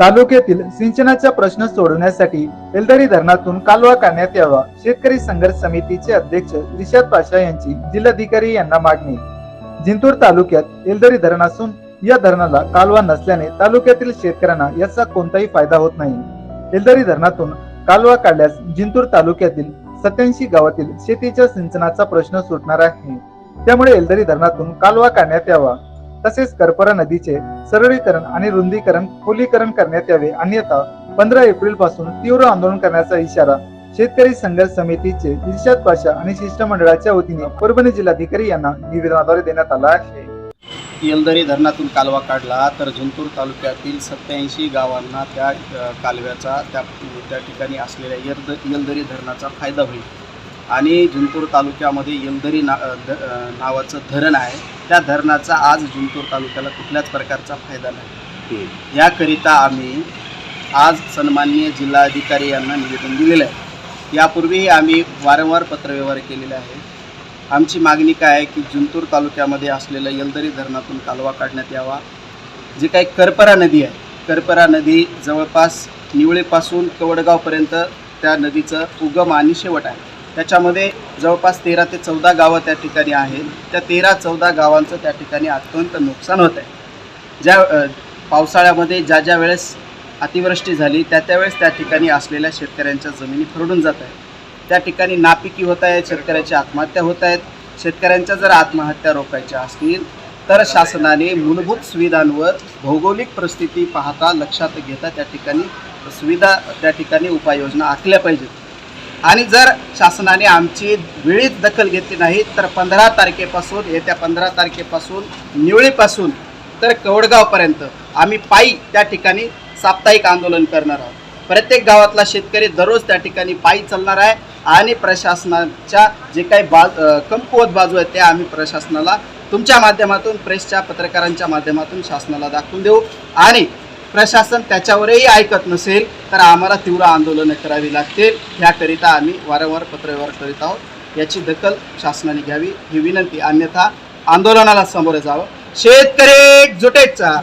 तालुक्यातील सिंचनाचा प्रश्न सोडवण्यासाठी एलदरी धरणातून कालवा काढण्यात यावा. शेतकरी संघर्ष समितीचे अध्यक्ष रिशाद पाशा यांची जिल्हाधिकारी यांना मागणी. जिंतूर तालुक्यात एलदरी धरण असून या धरणाला कालवा नसल्याने तालुक्यातील शेतकऱ्यांना याचा कोणताही फायदा होत नाही. एलदरी धरणातून कालवा काढल्यास जिंतूर तालुक्यातील सत्याऐंशी गावातील शेतीच्या सिंचनाचा प्रश्न सुटणार आहे. त्यामुळे एलदरी धरणातून कालवा काढण्यात यावा. तसेच करपरा नदीचे सरळीकरण आणि रुंदीकरण खोलीकरण करण्यात यावे. अन्यथा पंधरा एप्रिलपासून तीव्र आंदोलन करण्याचा इशारा शेतकरी संघर्ष समितीचे इर्शाद पाशा आणि शिष्टमंडळाच्या वतीने परभणी जिल्हाधिकारी यांना निवेदनाद्वारे देण्यात आला आहे. येलदरी धरणातून कालवा काढला तर जिंतूर तालुक्यातील सत्याऐंशी गावांना त्या कालव्याचा त्या त्या ठिकाणी असलेल्या येलद येलदरी धरणाचा फायदा होईल. आणि जिंतूर तालुक्यामध्ये येलदरी ना ध- नावाचं धरण आहे. त्या धरणाचा आज जिंतूर तालुक्याला कुठल्याच प्रकारचा फायदा नाही. याकरिता आम्ही आज सन्माननीय जिल्हाधिकारी यांना निवेदन दिलेलं आहे. यापूर्वीही आम्ही वारंवार पत्रव्यवहार केलेले आहे. आमची मागणी काय आहे की जिंतूर तालुक्यामध्ये असलेलं येलदरी धरणातून कालवा काढण्यात यावा. जी काही करपरा नदी आहे करपरा नदी जवळपास निवळीपासून कवडगावपर्यंत त्या नदीचं उगम आणि शेवट आहे. त्याच्यामध्ये जवळपास तेरा ते चौदा गावं त्या ठिकाणी आहेत. त्या तेरा चौदा गावांचं त्या ठिकाणी अत्यंत नुकसान होत आहे ज्या पावसाळ्यामध्ये ज्या ज्या वेळेस अतिवृष्टी झाली त्या त्यावेळेस त्या ठिकाणी असलेल्या शेतकऱ्यांच्या जमिनी खरडून जात आहेत. त्या ठिकाणी नापिकी होत आहेत शेतकऱ्याची आत्महत्या होत आहेत. शेतकऱ्यांच्या जर आत्महत्या रोखायच्या असतील तर शासनाने मूलभूत सुविधांवर भौगोलिक परिस्थिती पाहता लक्षात घेता त्या ठिकाणी सुविधा त्या ठिकाणी उपाययोजना आखल्या पाहिजेत. आणि जर शासनाने आमची वेळीच दखल घेतली नाही तर पंधरा तारखेपासून येत्या पंधरा तारखेपासून निवळीपासून तर कवडगावपर्यंत आम्ही पायी त्या ठिकाणी साप्ताहिक आंदोलन करणार आहोत. प्रत्येक गावातला शेतकरी दररोज त्या ठिकाणी पायी चालणार आहे आणि प्रशासनाच्या जे काही बाज कमकुवत बाजू आहेत त्या आम्ही प्रशासनाला तुमच्या माध्यमातून प्रेसच्या पत्रकारांच्या माध्यमातून शासनाला दाखवून देऊ. आणि प्रशासन त्याच्यावरही ऐकत नसेल तर आम्हाला तीव्र आंदोलनं करावी लागतील. ह्याकरिता आम्ही वारंवार पत्रव्यवहार करीत आहोत. याची दखल शासनाने घ्यावी. ही विनंती अन्यथा आंदोलनाला सामोरे जावं. शेतकरी जुटेचा